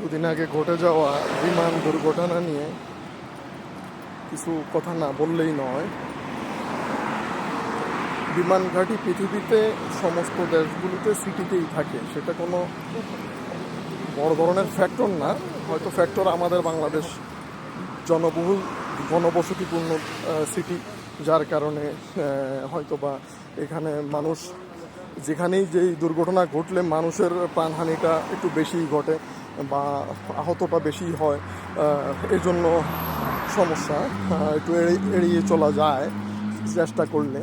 দুদিন আগে ঘটে যাওয়া বিমান দুর্ঘটনা নিয়ে কিছু কথা না বললেই নয়। বিমান ঘাঁটি পৃথিবীতে সমস্ত দেশগুলোতে সিটিতেই থাকে। সেটা কোনো বড় ধরনের ফ্যাক্টর না। হয়তো ফ্যাক্টর আমাদের বাংলাদেশ জনবহুল, ঘনবসতিপূর্ণ সিটি যার কারণে হয়তো বা এখানে মানুষ, যেখানেই যেই দুর্ঘটনা ঘটলে মানুষের প্রাণহানিটা একটু বেশিই ঘটে। বা আহতটা বেশি হয় এই জন্য সমস্যা একটু এড়িয়ে চলা যায় চেষ্টা করলে।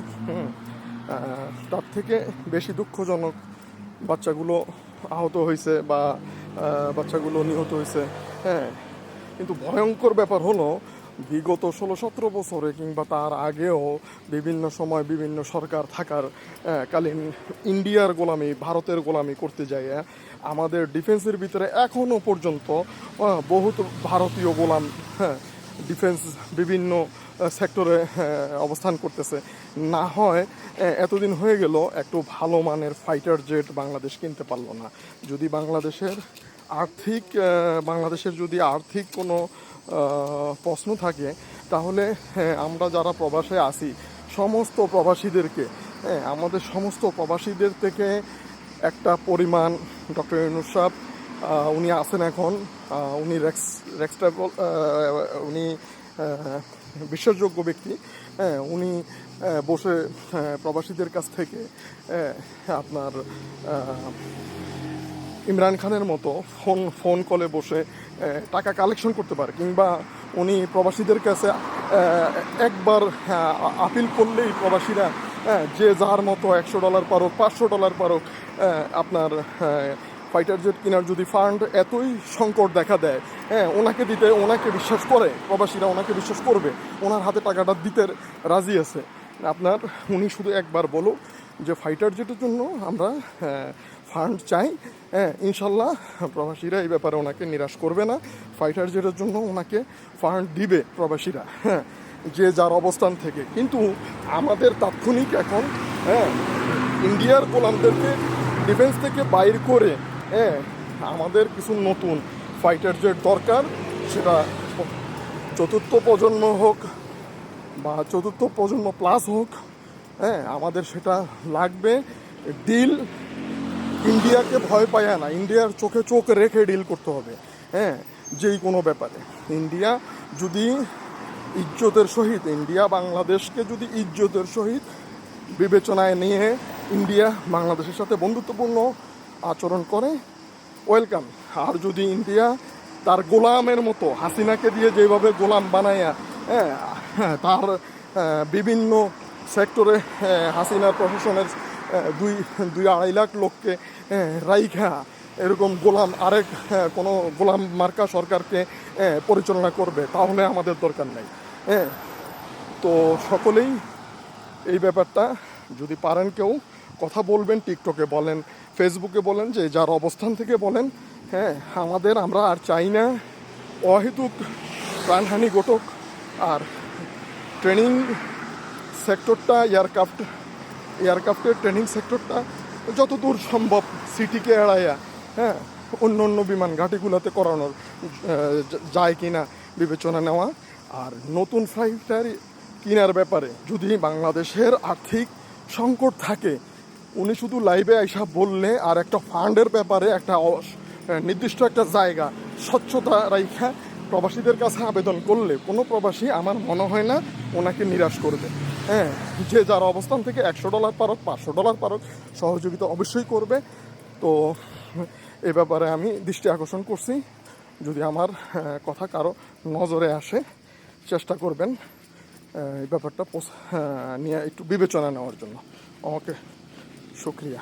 তার থেকে বেশি দুঃখজনক বাচ্চাগুলো আহত হয়েছে বা বাচ্চাগুলো নিহত হয়েছে। হ্যাঁ কিন্তু ভয়ঙ্কর ব্যাপার হলো বিগত ষোলো সতেরো বছরে কিংবা তার আগেও বিভিন্ন সময় বিভিন্ন সরকার থাকার কালীন ইন্ডিয়ার গোলামি, ভারতের গোলামি করতে যায় আমাদের ডিফেন্সের ভিতরে এখনও পর্যন্ত বহুত ভারতীয় গোলাম হ্যাঁ ডিফেন্স বিভিন্ন সেক্টরে অবস্থান করতেছে। না হয় এতদিন হয়ে গেল, একটু ভালো মানের ফাইটার জেট বাংলাদেশ কিনতে পারল না। যদি বাংলাদেশের আর্থিক বাংলাদেশের যদি আর্থিক কোনো প্রশ্ন থাকে তাহলে হ্যাঁ, আমরা যারা প্রবাসে আছি সমস্ত প্রবাসীদেরকে হ্যাঁ, আমাদের সমস্ত প্রবাসীদের থেকে একটা পরিমাণ ডক্টর ইউনুস আহ, উনি আছেন এখন উনি রেক্স রেক্স ট্রাভেল উনি বিশ্বাসযোগ্য ব্যক্তি হ্যাঁ উনি বসে আহ, প্রবাসীদের কাছ থেকে আপনার ইমরান খানের মতো ফোন ফোন কলে বসে টাকা কালেকশন করতে পারে কিংবা উনি প্রবাসীদের কাছে একবার হ্যাঁ, আপিল করলেই প্রবাসীরা হ্যাঁ, যে যার মতো একশো ডলার পারুক পাঁচশো ডলার পারুক আপনার ফাইটার জেট কেনার যদি ফান্ড এতই সংকট দেখা দেয় হ্যাঁ ওনাকে দিতে ওনাকে বিশ্বাস করে প্রবাসীরা ওনাকে বিশ্বাস করবে ওনার হাতে টাকাটা দিতে রাজি আছে। আপনার উনি শুধু একবার বলুক যে ফাইটার জেটের জন্য আমরা ফান্ড চাই। হ্যাঁ ইনশাল্লাহ প্রবাসীরা এই ব্যাপারে ওনাকে নিরাশ করবে না। ফাইটার জেটের জন্য ওনাকে ফান্ড দিবে প্রবাসীরা হ্যাঁ যে যার অবস্থান থেকে। কিন্তু আমাদের তাৎক্ষণিক এখন হ্যাঁ ইন্ডিয়ার গোলামদেরকে ডিফেন্স থেকে বাইর করে হ্যাঁ আমাদের কিছু নতুন ফাইটার জেট দরকার। সেটা চতুর্থ প্রজন্ম হোক বা চতুর্থ প্রজন্ম প্লাস হোক হ্যাঁ আমাদের সেটা লাগবে। ডিল ইন্ডিয়াকে ভয় পায় না ইন্ডিয়ার চোখে চোখ রেখে ডিল করতে হবে হ্যাঁ যেই কোনো ব্যাপারে। ইন্ডিয়া যদি ইজ্জতের সহিত ইন্ডিয়া বাংলাদেশকে যদি ইজ্জতের সহিত বিবেচনায় নিয়ে ইন্ডিয়া বাংলাদেশের সাথে বন্ধুত্বপূর্ণ আচরণ করে ওয়েলকাম আর যদি ইন্ডিয়া তার গোলামের মতো হাসিনাকে দিয়ে যেভাবে গোলাম বানায়া হ্যাঁ হ্যাঁ, তার বিভিন্ন সেক্টরে আহ, হাসিনার প্রশাসনের দুই দুই আড়াই লাখ লোককে রাইখা এরকম গোলাম আরেক কোনো গোলাম মার্কা সরকারকে পরিচালনা করবে, তাহলে আমাদের দরকার নেই হ্যাঁ তো সকলেই এই ব্যাপারটা যদি পারেন কেউ, কথা বলবেন, টিকটকে বলেন, ফেসবুকে বলেন, যে যার অবস্থান থেকে বলেন হ্যাঁ আমাদের আমরা আর চাই না, অহেতুক প্রাণহানি ঘটুক, আর ট্রেনিং সেক্টরটা, এয়ারক্রাফট এয়ারক্রাফটের ট্রেনিং সেক্টরটা যতদূর সম্ভব সিটিকে এড়াইয়া হ্যাঁ অন্য অন্য বিমান ঘাটিগুলোতে করানোর যায় কিনা বিবেচনা নেওয়া। আর নতুন ফ্লাইটার কেনার ব্যাপারে যদি বাংলাদেশের আর্থিক সংকট থাকে, উনি শুধু লাইভে আইসা বললে আর একটা ফান্ডের ব্যাপারে একটা নির্দিষ্ট একটা জায়গা স্বচ্ছতা রাইখা প্রবাসীদের কাছে আবেদন করলে কোনো প্রবাসী আমার মনে হয় না ওনাকে নিরাশ করবে। হ্যাঁ যে যার অবস্থান থেকে একশো ডলার পারক পাঁচশো ডলার পারক সহযোগিতা অবশ্যই করবে। তো এ ব্যাপারে আমি দৃষ্টি আকর্ষণ করছি। যদি আমার কথা কারও নজরে আসে, চেষ্টা করবেন এই ব্যাপারটা পোস- নিয়ে একটু বিবেচনা নেওয়ার জন্য। ওকে শুক্রিয়া।